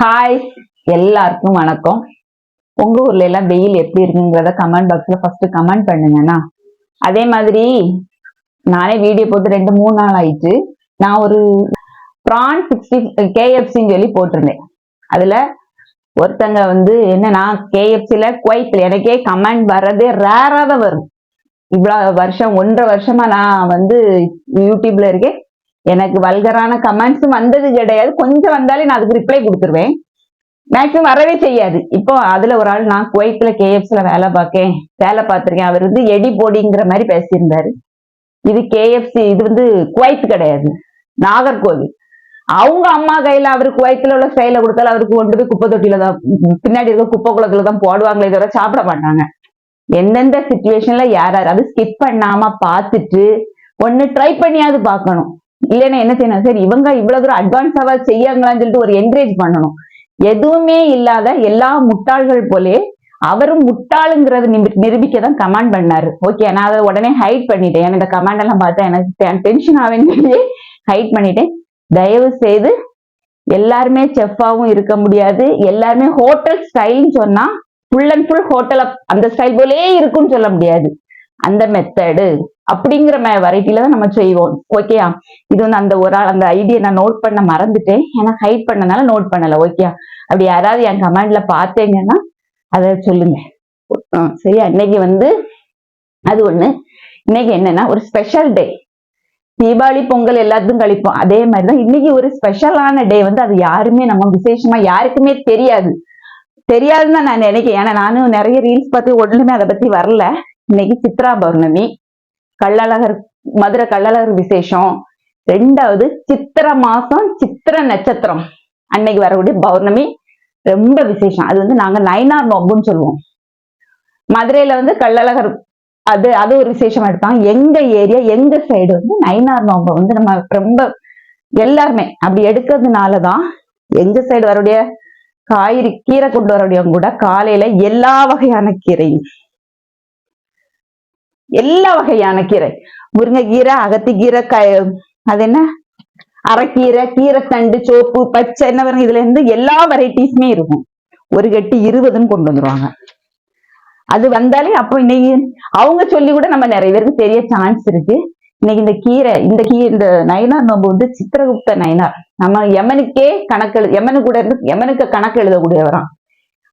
Hi எல்லாருக்கும் வணக்கம். உங்க ஊர்ல எல்லாம் வெயில் எப்படி இருக்குங்கிறத கமெண்ட் பாக்ஸ்ல ஃபர்ஸ்ட் கமெண்ட் பண்ணுங்கண்ணா. அதே மாதிரி நானே வீடியோ போட்டு ரெண்டு மூணு நாள் ஆயிடுச்சு நான் ஒரு ப்ரான் சிக்ஸ்டி கேஎஃப்சின்னு சொல்லி போட்டிருந்தேன். அதுல ஒருத்தங்க வந்து என்னன்னா கேஎஃப்சில குவைத்தில் எனக்கே கமெண்ட் வர்றதே ரேராக தான் வரும். இவ்வளோ வருஷம் ஒன்றரை வருஷமா நான் வந்து யூடியூப்ல இருக்கேன். எனக்கு வல்கரான கமெண்ட்ஸும் வந்தது கிடையாது. கொஞ்சம் வந்தாலே நான் அதுக்கு ரிப்ளை கொடுத்துருவேன். மேக்ஸிமம் வரவே செய்யாது. இப்போ அதுல ஒரு ஆள் நான் குவைத்துல கேஎஃப்சில வேலை பார்க்கேன். வேலை பார்த்திருக்கேன். அவர் வந்து எடி போடிங்கிற மாதிரி பேசியிருந்தாரு. இது கேஎஃப்சி இது வந்து குவைத் கிடையாது. நாகர்கோவில். அவங்க அம்மா கையில அவர் குவைத்துல உள்ள செயலை கொடுத்தாலும் அவருக்கு கொண்டு போய் குப்பை தொட்டியில தான் பின்னாடி இருக்க குப்பை குளத்துல தான் போடுவாங்களே தவிர சாப்பிட மாட்டாங்க. எந்தெந்த சுச்சுவேஷன்ல யார் யார் அது ஸ்கிப் பண்ணாம பார்த்துட்டு ஒன்னு ட்ரை பண்ணியாவது பார்க்கணும். இல்லைன்னா என்ன செய்யணும்? சரி இவங்க இவ்வளவு தூரம் அட்வான்ஸாவா செய்யாங்களான்னு சொல்லிட்டு ஒரு என்கரேஜ் பண்ணணும். எதுவுமே இல்லாத எல்லா முட்டாள்கள் போலே அவரும் முட்டாளுங்கிறது நிரூபிக்க தான் கமெண்ட் பண்ணாரு. ஓகே நான் அதை உடனே ஹைட் பண்ணிட்டேன். ஏன்னா இந்த கமெண்ட் எல்லாம் பார்த்தா எனக்கு டென்ஷன் ஆவேன்னு சொல்லி ஹைட் பண்ணிட்டேன். தயவு செய்து எல்லாருமே செஃப்பாவும் இருக்க முடியாது. எல்லாருமே ஹோட்டல் ஸ்டைல்னு சொன்னா ஃபுல் அண்ட் ஃபுல் ஹோட்டல் அந்த ஸ்டைல் போலே இருக்கும்னு சொல்ல முடியாது. அந்த மெத்தடு அப்படிங்கிற வெரைட்டில தான் நம்ம செய்வோம். ஓகேயா இது வந்து அந்த ஒரு ஆள் அந்த ஐடியா நான் நோட் பண்ண மறந்துட்டேன். ஏன்னா ஹைட் பண்ணனால நோட் பண்ணல. ஓகேயா அப்படி யாராவது என் கமெண்ட்ல பார்த்தீங்கன்னா அதை சொல்லுங்க. சரியா? இன்னைக்கு வந்து அது ஒண்ணு. இன்னைக்கு என்னன்னா ஒரு ஸ்பெஷல் டே தீபாவளி பொங்கல் எல்லாத்துக்கும் கழிப்போம். அதே மாதிரிதான் இன்னைக்கு ஒரு ஸ்பெஷலான டே வந்து அது யாருமே நம்ம விசேஷமா யாருக்குமே தெரியாது. தெரியாதுன்னு தான் நான் நினைக்கிறேன். ஏன்னா நானும் நிறைய ரீல்ஸ் பார்த்து ஒண்ணுமே அதை பத்தி வரல. இன்னைக்கு சித்ரா பௌர்ணமி. கள்ளழகர் மதுரை கள்ளழகர் விசேஷம். ரெண்டாவது சித்திர மாசம் சித்திர நட்சத்திரம். அன்னைக்கு வரக்கூடிய பௌர்ணமி. ரொம்ப விசேஷம். அது வந்து நாங்க நைனார் நோம்புன்னு சொல்லுவோம். மதுரையில வந்து கள்ளழகர் அது அது ஒரு விசேஷமா எடுப்பாங்க. எங்க ஏரியா எங்க சைடு வந்து நைனார் நோம்பை. வந்து நம்ம ரொம்ப எல்லாருமே அப்படி எடுக்கிறதுனாலதான் எங்க சைடு வரக்கூடிய காய்கறி கீரை கொண்டு வரக்கூடியவங்க கூட காலையில எல்லா வகையான கீரையும் எல்லா வகையான கீரை. முருங்கைக்கீரை அகத்திக்கீரை க அது என்ன? அரைக்கீரை கீரைத்தண்டு சோப்பு பச்சை என்ன வரும் இதுல இருந்து எல்லா வெரைட்டிஸுமே இருக்கும். ஒரு கட்டி இருபதுன்னு கொண்டு வந்துருவாங்க. அது வந்தாலே அப்போ இன்னைக்கு அவங்க சொல்லி கூட நம்ம நிறைய பேருக்கு தெரிய சான்ஸ் இருக்கு. இன்னைக்கு இந்த கீரை இந்த கீ இந்த நயனார் நோம்பு வந்து சித்திரகுப்த நயனார். நம்ம யமனுக்கே கணக்கு எழு யமனு கூட இருந்து யமனுக்கு கணக்கு எழுதக்கூடியவராம்.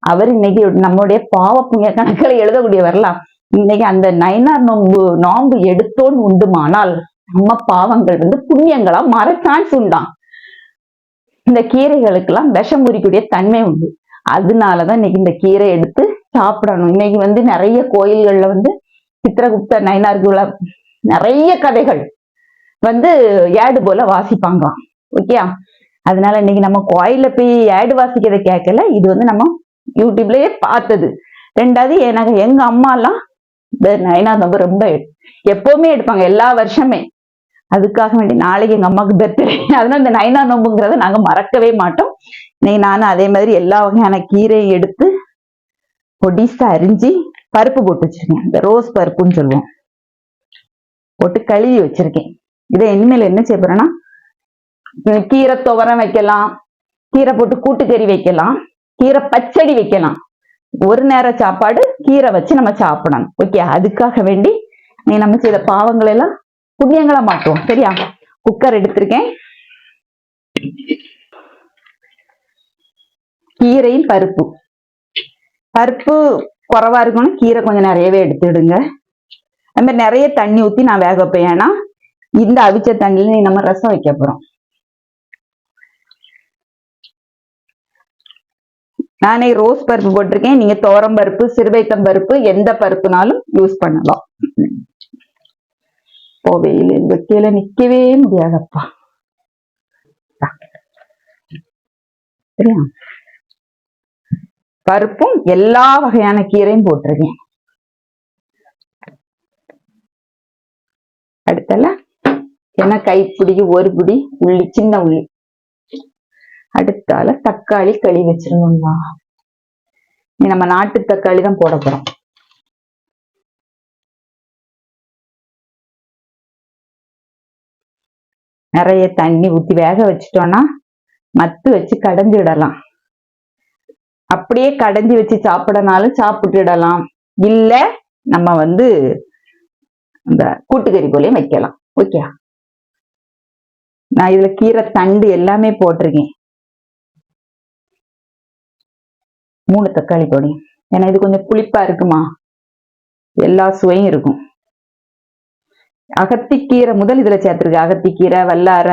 அவர் இன்னைக்கு நம்மளுடைய பாவ புண்ணிய எழுதக்கூடிய எழுதக்கூடியவரலாம். இன்னைக்கு அந்த நயனார் நோம்பு நோம்பு எடுத்தோன்னு உண்டுமானால் நம்ம பாவங்கள் வந்து புண்ணியங்களா மாற சான்ஸ் உண்டாம். இந்த கீரைகளுக்கெல்லாம் விஷம் முறிக்கூடிய தன்மை உண்டு. அதனாலதான் இன்னைக்கு இந்த கீரை எடுத்து சாப்பிடணும். இன்னைக்கு வந்து நிறைய கோயில்கள்ல வந்து சித்திரகுப்த நயனார்குல நிறைய கதைகள் வந்து ஏடு போல வாசிப்பாங்க ஓகே அதனால இன்னைக்கு நம்ம கோயில்ல போய் ஏடு வாசிக்கிறத கேட்கல. இது வந்து நம்ம யூடியூப்லயே பார்த்தது. ரெண்டாவது எனக்கு எங்க அம்மா எல்லாம் இந்த நயனார் நம்ப ரொம்ப எப்பவுமே எடுப்பாங்க எல்லா வருஷமே. அதுக்காக வேண்டி நாளைக்கு எங்க அம்மாவுக்கு பர்த்டே அதனால இந்த நைனார் நோம்புங்கிறத நாங்க மறக்கவே மாட்டோம். இன்னைக்கு நானும் அதே மாதிரி எல்லா வகையான கீரையும் எடுத்து பொடிசா அரிஞ்சு பருப்பு போட்டு வச்சிருக்கேன். இந்த ரோஸ் பருப்புன்னு சொல்லுவோம். போட்டு கழுவி வச்சிருக்கேன். இதை இனிமேல் என்ன செய்ய போறேன்னா கீரை துவரம் வைக்கலாம். கீரை போட்டு கூட்டுக்கறி வைக்கலாம். கீரை பச்சடி வைக்கலாம். ஒரு நேர சாப்பாடு கீரை வச்சு நம்ம சாப்பிடணும். ஓகே அதுக்காக வேண்டி நீ நம்ம செய்த பாவங்களை எல்லாம் புண்ணியங்களா மாட்டுவோம் சரியா? குக்கர் எடுத்திருக்கேன். கீரையும் பருப்பு. பருப்பு குறவா இருக்கணும். கீரை கொஞ்சம் நிறையவே எடுத்துடுங்க. அது மாதிரி நிறைய தண்ணி ஊற்றி நான் வேக வைப்பேன். ஏன்னா இந்த அவிச்ச தண்ணியில நீ நம்ம ரசம் வைக்க போறோம். நானே ரோஸ் பருப்பு போட்டிருக்கேன். நீங்க தோரம் பருப்பு சிறுவைத்தம் பருப்பு எந்த பருப்புனாலும் யூஸ் பண்ணலாம். போவையில் இந்த கீழே நிக்கவே முடியாதப்பா. சரியா? பருப்பும் எல்லா வகையான கீரையும் போட்டிருக்கேன். அடுத்தல என்ன கைப்பிடி ஒரு பிடி உள்ளி சின்ன உள்ளி. அடுத்தால தக்காளி கழுவி வச்சிருந்தோம்னா நீ நம்ம நாட்டு தக்காளி தான் போட போறோம். நிறைய தண்ணி ஊத்தி வேக வச்சிட்டோம்னா மத்து வச்சு கடைஞ்சு விடலாம். அப்படியே கடைஞ்சி வச்சு சாப்பிடனாலும் சாப்பிட்டுடலாம் இல்ல நம்ம வந்து இந்த கூட்டுக்கறி போலயும் வைக்கலாம். ஓகே நான் இதுல கீரை தண்டு எல்லாமே போட்டிருக்கேன். மூணு தக்காளி பொடி. ஏன்னா இது கொஞ்சம் புளிப்பா இருக்குமா? எல்லா சுவையும் இருக்கும். அகத்திக்கீரை முதல் இதுல சேர்த்திருக்கு அகத்திக்கீரை வல்லார.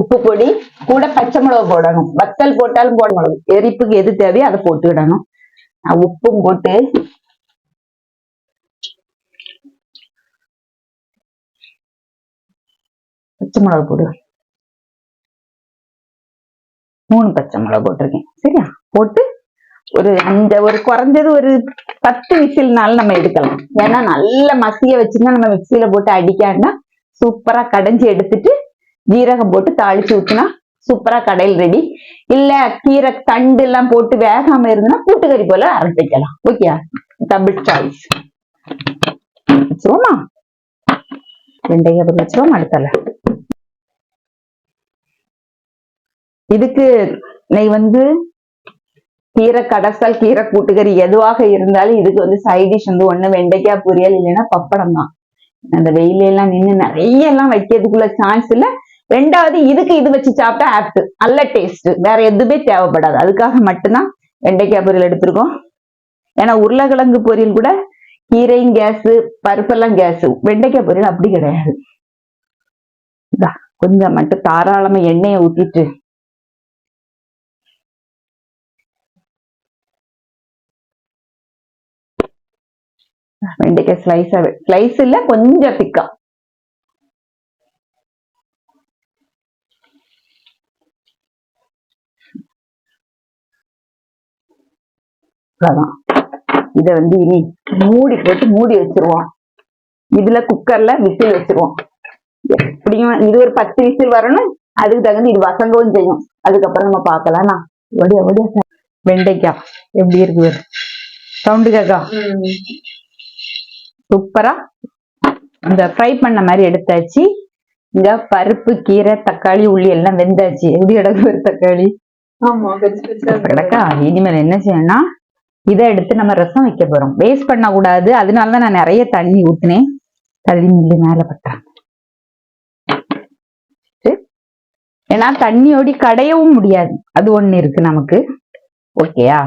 உப்பு பொடி கூட பச்சை மிளகு போடணும். வத்தல் போட்டாலும் போட மிளகு எரிப்புக்கு எது தேவையோ அதை போட்டுக்கிடணும். உப்பும் போட்டு பச்சை மிளகு போடு. மூணு பச்சை மிளகு போட்டிருக்கேன். சரியா? போட்டு ஒரு அந்த ஒரு குறைஞ்சது ஒரு பத்து விசில்னாலும் நம்ம எடுக்கலாம். ஏன்னா நல்ல மசிய வச்சுருந்தா நம்ம மிக்சியில போட்டு அடிக்காண்டா சூப்பரா கடைஞ்சி எடுத்துட்டு ஜீரகம் போட்டு தாளிச்சு ஊற்றினா சூப்பரா கடையில் ரெடி இல்ல கீரை தண்டு எல்லாம் போட்டு வேகாம இருந்ததுன்னா கூட்டுக்கறி போல அரைச்சிக்கலாம் ஓகே டபுள் சாய்ஸ் வச்சிருவோமா? வெண்டைக்காய் வச்சிருவோம் அடுத்தல இதுக்கு நீ வந்து கீரை கடைசல் கீரை கூட்டுக்கறி எதுவாக இருந்தாலும் இதுக்கு வந்து சைட் டிஷ் வந்து ஒண்ணு வெண்டைக்காய் பொரியல் இல்லைன்னா பப்படம் தான். அந்த வெயில எல்லாம் நின்று நிறைய எல்லாம் வைக்கிறதுக்குள்ள சான்ஸ் இல்ல. ரெண்டாவது இதுக்கு இது வச்சு சாப்பிட்டா ஆப்ட் நல்ல டேஸ்ட் வேற எதுவுமே தேவைப்படாது. அதுக்காக மட்டும்தான் வெண்டைக்காய் பொரியல் எடுத்திருக்கோம். ஏன்னா உருளைக்கிழங்கு பொரியல் கூட கீரையும் கேஸ் பருப்பெல்லாம் கேஸ். வெண்டைக்காய் பொரியல் அப்படி கிடையாது. கொஞ்சம் மட்டும் தாராளமா எண்ணெயை ஊத்திட்டு வெண்டைக்காய் ஸ்லைஸா ஸ்லைஸ் இல்ல கொஞ்சம் திக்கா. அவ்வளவுதான். இத வந்து இனி மூடி போட்டு மூடி வச்சிருவோம். இதுல குக்கர்ல விசில் வச்சிருவோம். எப்படியும் இது ஒரு பத்து விசில் வரணும். அதுக்கு தகுந்த இது வசங்கவும் செய்யும். அதுக்கப்புறம் நம்ம பார்க்கலாம்னா ஒடியா ஒடியா வெண்டைக்காய் எப்படி இருக்கு? சவுண்டு கேக்கா சூப்பரா. இந்த ஃப்ரை பண்ண மாதிரி எடுத்தாச்சு. இங்க பருப்பு கீரை தக்காளி உள்ளி எல்லாம் வெந்தாச்சு. எப்படி கிடக்கு தக்காளி? கிடக்கா? இனிமேல் என்ன செய்யணும்னா இதை எடுத்து நம்ம ரசம் வைக்க போறோம். வேஸ்ட் பண்ண கூடாது அதனாலதான் நான் நிறைய தண்ணி ஊத்தினேன். தள்ளி மில்லி மேல பட்டான் ஏன்னா தண்ணியோடி கடையவும் முடியாது. அது ஒண்ணு இருக்கு நமக்கு. ஓகேயா?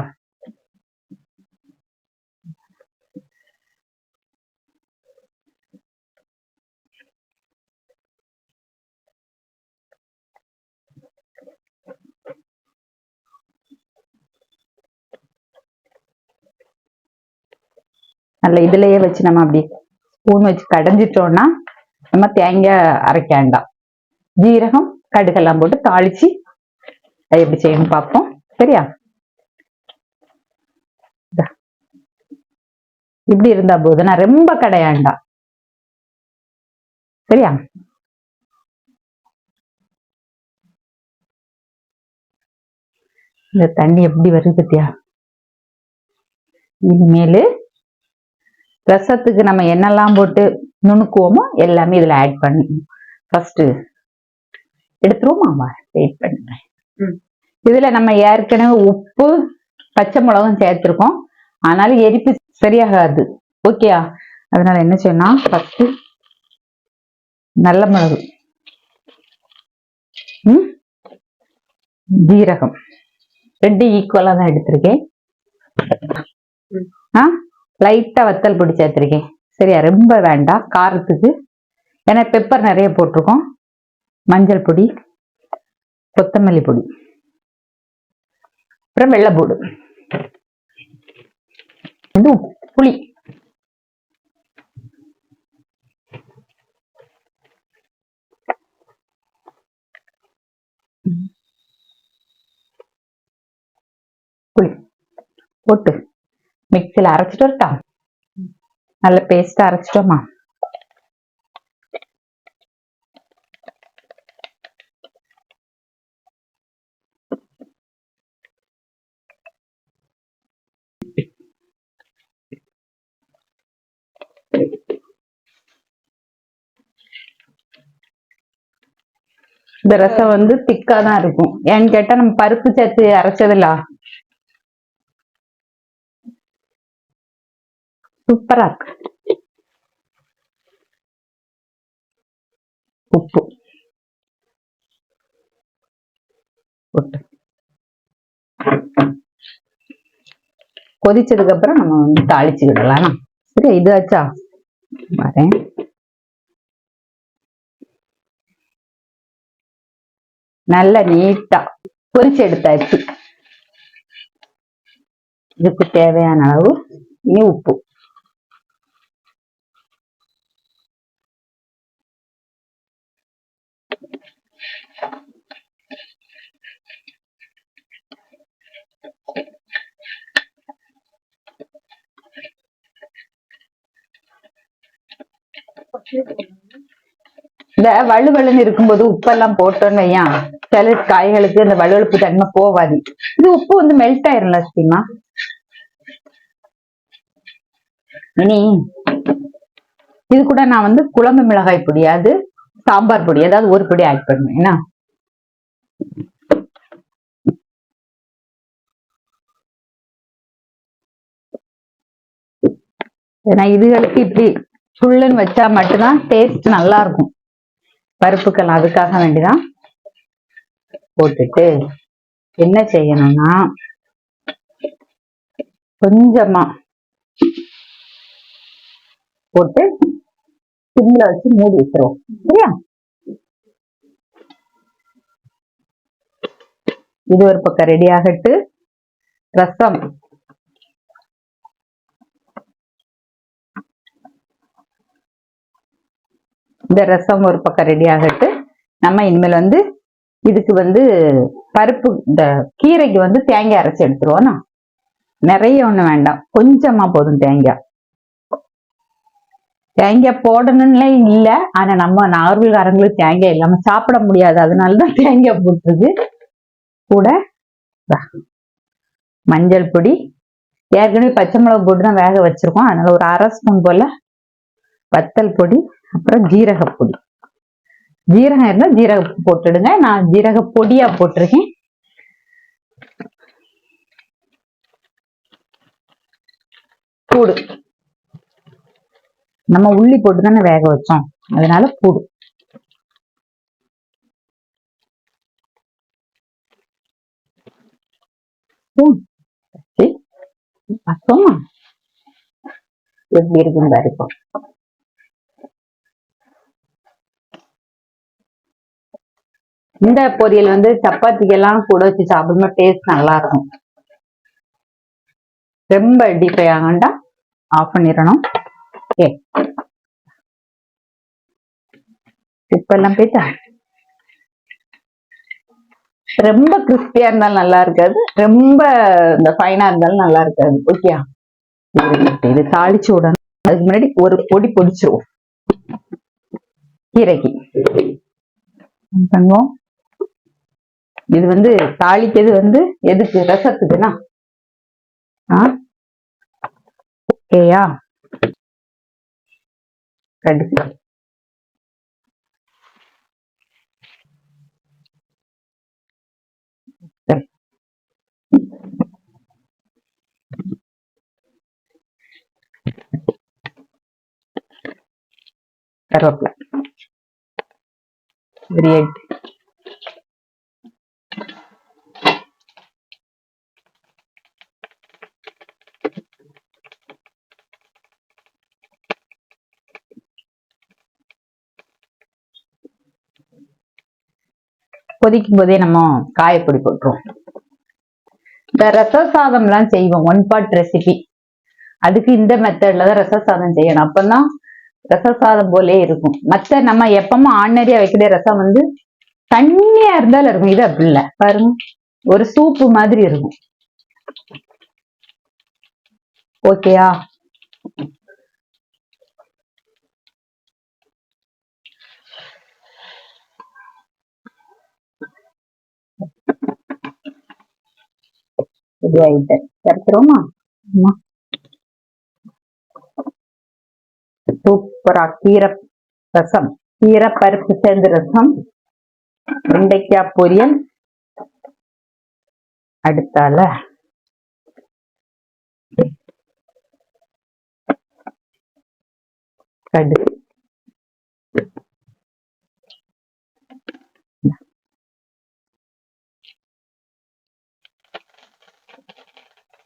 நல்ல இதுலயே வச்சு நம்ம அப்படி ஸ்பூன் வச்சு கடைஞ்சிட்டோம்னா நம்ம தேங்காய் அரைக்க வேண்டாம் ஜீரகம் கடுகெல்லாம் போட்டு தாளிச்சு அதை எப்படி செய்யணும் பார்ப்போம். சரியா? இப்படி இருந்தா போதும். நான் ரொம்ப கடையாண்டா. சரியா? இந்த தண்ணி எப்படி வருது பத்தியா? இனிமேலு ரசத்துக்கு நம்ம என்னெல்லாம் போட்டு நுணுக்குவோமோ எல்லாமே இதுல ஆட் பண்ணி ஃபர்ஸ்ட் எடுத்துருவோமா வெயிட் பண்ணுறேன். இதுல நம்ம ஏற்கனவே உப்பு பச்சை மிளகும் சேர்த்திருக்கோம். ஆனாலும் எரிப்பு சரியாகாது. ஓகேயா அதனால என்ன செய்யணும் ஃபர்ஸ்ட் நல்ல மிளகு. ம்? ஜீரகம். ரெண்டு ஈக்குவலா தான் எடுத்திருக்கேன். ஆ? லைட்டாக வத்தல் பிடிச்சி எடுத்துருக்கேன் சரியா? ரொம்ப வேண்டாம். காரத்துக்கு. ஏன்னா பெப்பர் நிறைய போட்டிருக்கோம். மஞ்சள் பொடி கொத்தமல்லி பொடி. அப்புறம் வெள்ளைப்பூடு இது புளி. புளி. போட்டு. மிக்சியில் அரைச்சிட்டு வரட்டா? நல்ல பேஸ்ட் அரைச்சிட்டோமா? இந்த ரசம் வந்து திக்கா தான் இருக்கும். ஏன்னு கேட்டா நம்ம பருப்பு சேர்த்து அரைச்சதுல சூப்பரா இருக்கு. உப்பு. கொதிச்சதுக்கு அப்புறம் நம்ம வந்து தாளிச்சுக்கிடலாம். சரி இது ஆச்சா வரேன். நல்ல நீட்டா பொரிச்சு எடுத்தாச்சு. இதுக்கு தேவையான அளவு இனி உப்பு. இந்த வலுவலுன்னு இருக்கும்போது உப்பெல்லாம் போட்டோன்னு வையன். சில காய்களுக்கு இந்த வலுவழுப்பு தன்மை போவாது. இது உப்பு வந்து மெல்ட் ஆயிரும்ல சீமா? இனி இது கூட நான் வந்து குழம்பு மிளகாய் பொடி அது சாம்பார் பொடி ஏதாவது ஒரு பொடி ஆட் பண்ணுவேன். என்ன? ஏன்னா இதுகளுக்கு இப்படி சுள்ளுன்னு வச்சா மட்டும்தான் டேஸ்ட் நல்லா இருக்கும் பருப்புக்கள் அதுக்காக வேண்டிதான் போட்டுட்டு என்ன செய்யணும்னா கொஞ்சமா போட்டு சிம்ல வச்சு மூடி வச்சிருவோம். சரியா? இது ஒரு பக்கம் ரெடி ஆகட்டு. ரசம் இந்த ரசம் ஒரு பக்கம் ரெடி ஆகட்டு நம்ம இனிமேல் வந்து இதுக்கு வந்து பருப்பு இந்த கீரைக்கு வந்து தேங்காய் அரைச்சி எடுத்துருவோம்னா நிறைய ஒண்ணு வேண்டாம். கொஞ்சமா போதும் தேங்காய். தேங்காய் போடணும்னே இல்லை. ஆனால் நம்ம நார்வல்காரங்களுக்கு தேங்காய் இல்லாமல் சாப்பிட முடியாது. அதனால தான் தேங்காய் போட்டுருது கூட மஞ்சள் பொடி. ஏற்கனவே பச்சை மிளகு போட்டு தான் வேக வச்சிருக்கோம். அதனால் ஒரு அரை ஸ்பூன் போல் வத்தல் பொடி. அப்புறம் ஜீரக பொடி ஜீரகம் இருந்தா ஜீரக போட்டுடுங்க. நான் ஜீரக பொடியா போட்டிருக்கேன். பூடு நம்ம உள்ளி போட்டு தானே வேக வச்சோம். அதனால பூடு ஸ்பூன் பார்த்தோமா எப்படி இருக்குன்னு பாருப்போம். இந்த பொரியல் வந்து சப்பாத்திக்கெல்லாம் கூட வச்சு சாப்பிடும்போது டேஸ்ட் நல்லா இருக்கும் ரொம்ப டீப் ஆகண்டா ஆஃப் பண்ணிடணும். ஓகே இப்பெல்லாம் போயிட்டா? ரொம்ப கிறிஸ்பியா இருந்தாலும் நல்லா இருக்காது. ரொம்ப இந்த ஃபைனா இருந்தாலும் நல்லா இருக்காது. ஓகே இது தாளிச்சு விடணும். அதுக்கு முன்னாடி ஒரு பொடி பொடிச்சிருவோம். கீரைக்கு. பண்ணுவோம். இது வந்து தாளிக்கிறது வந்து எதுக்கு? ரசத்துக்குனா ஆ? ஓகேயா? கடுகு சரி. வெரி எட்டு கொதிக்கும் போதே நம்ம காயப்பொடி போட்டுருவோம். இந்த ரச சாதம்லாம் செய்வோம். ஒன் பாட் ரெசிபி அதுக்கு இந்த மெத்தட்ல தான் ரச சாதம் செய்யணும். அப்பதான் ரச சாதம் போலே இருக்கும். மற்ற நம்ம எப்பவும் ஆர்டினரியா வைக்கிற ரசம் வந்து தண்ணியா இருந்தாலும் இருக்கும். இது அப்படி இல்லை. பாருங்க. ஒரு சூப்பு மாதிரி இருக்கும். ஓகேயா ரெடி ஆயிட்டு எடுத்துருவோமா சூப்பரா. கீரை ரசம். கீரை பருப்பு சேர்ந்த ரசம். வெண்டைக்காய் பொரியல். அடுத்தால. கடுகு.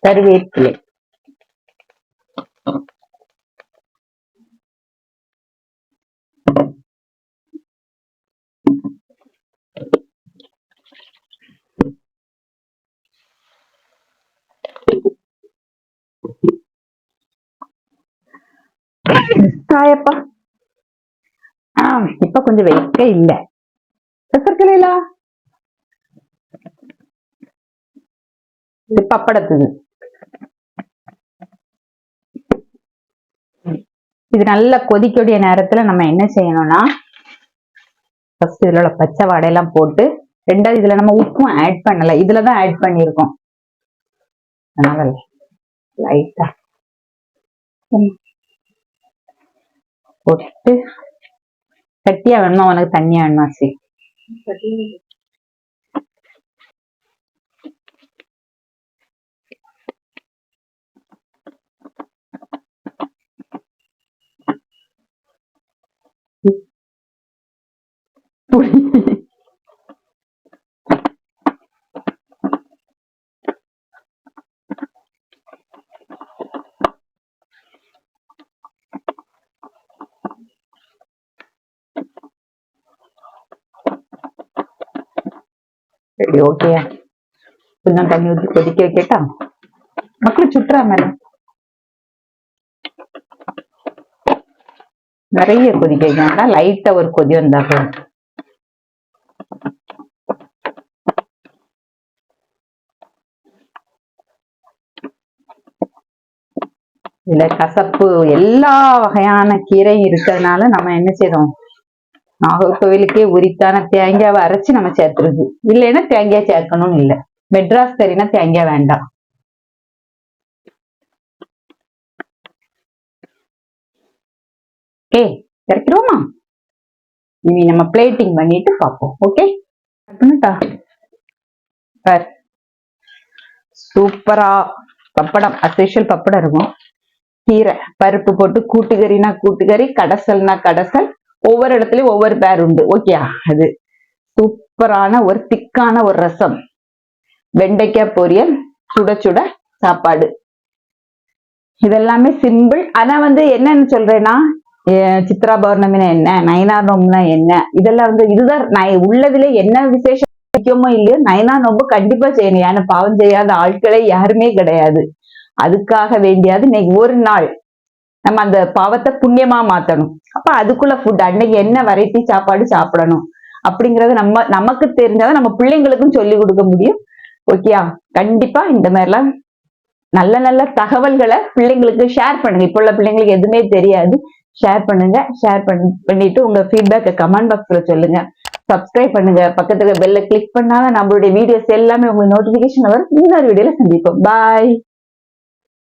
கருவேப்பிலை. தாயப்பா இப்ப கொஞ்சம் வெக்க இல்ல. பெசர்க்கலையில இது பப்படத்துக்கு இது நல்லா கொதிக்கக்கூடிய நேரத்துல நம்ம என்ன செய்யணும்னா ஃபர்ஸ்ட் இதுல உள்ள பச்சை வாடையெல்லாம் போட்டு ரெண்டாவது இதுல நம்ம உப்பும் ஆட் பண்ணல. இதுலதான் ஆட் பண்ணியிருக்கோம். அதனால லைட்டா போட்டு கட்டியா வேணுமா? உனக்கு தண்ணியா வேணுமா சி? சரி. இப்படி ஓகே கொஞ்சம் தண்ணி ஊற்றி கொதிக்க வைக்கட்டா? மக்கள் சுற்றுறா மேடம் நிறைய கொதிக்க வைக்கணும் லைட்டா ஒரு கொதி வந்தாங்க இதுல கசப்பு எல்லா வகையான கீரையும் இருக்கிறதுனால நம்ம என்ன செய்யறோம்? நாகர்கோவிலுக்கே உரித்தான தேங்காவை அரைச்சு நம்ம சேர்த்துருது இல்லைன்னா தேங்காய் சேர்க்கணும்னு இல்லை. மெட்ராஸ் கறினா தேங்காய் வேண்டாம். ஓகே இறக்கிடுவோமா? இனி நம்ம பிளேட்டிங் பண்ணிட்டு பார்ப்போம். ஓகே பார். சூப்பரா. பப்படம். அஸ்பெஷல் பப்படம் இருக்கும். கீரை. பருப்பு போட்டு கூட்டுக்கறினா கூட்டுக்கறி கடைசல்னா கடைசல் ஒவ்வொரு இடத்துலயும் ஒவ்வொரு பேர் உண்டு. ஓகேயா அது சூப்பரான ஒரு திக்கான ஒரு ரசம். வெண்டைக்காய் பொரியல் சுட சுட சாப்பாடு. இதெல்லாமே சிம்பிள் ஆனா வந்து என்னன்னு சொல்றேன்னா அஹ் சித்ரா பௌர்ணமினா என்ன? நயனார் நோம்புனா என்ன? இதெல்லாம் வந்து இதுதான் நான் உள்ளதுல என்ன விசேஷம் முக்கியமோ இல்லையோ நயனார் நோம்பு கண்டிப்பா செய்யணும். ஏன்னா பாவம் செய்யாத ஆட்களே யாருமே கிடையாது. அதுக்காக வேண்டியது இன்னைக்கு ஒரு நாள். நம்ம அந்த பாவத்தை புண்ணியமா மாத்தணும். அப்ப அதுக்குள்ள ஃபுட் அன்னைக்கு என்ன வெரைட்டி சாப்பாடு சாப்பிடணும்? அப்படிங்கறது நம்ம நமக்கு தெரிஞ்சாதான் நம்ம பிள்ளைங்களுக்கும் சொல்லி கொடுக்க முடியும். ஓகேயா கண்டிப்பா இந்த மாதிரிலாம் நல்ல நல்ல தகவல்களை பிள்ளைங்களுக்கு ஷேர் பண்ணுங்க. இப்போ உள்ள பிள்ளைங்களுக்கு எதுவுமே தெரியாது. ஷேர் பண்ணுங்க. ஷேர் பண்ணிட்டு உங்க ஃபீட்பேக்கை கமெண்ட் பாக்ஸ்ல சொல்லுங்க. சப்ஸ்கிரைப் பண்ணுங்க. பக்கத்துல பெல்ல கிளிக் பண்ணாதான் நம்மளுடைய வீடியோஸ் எல்லாமே உங்களுக்கு நோட்டிபிகேஷன் வரும். இன்னொரு வீடியோல சந்திப்போம். பாய்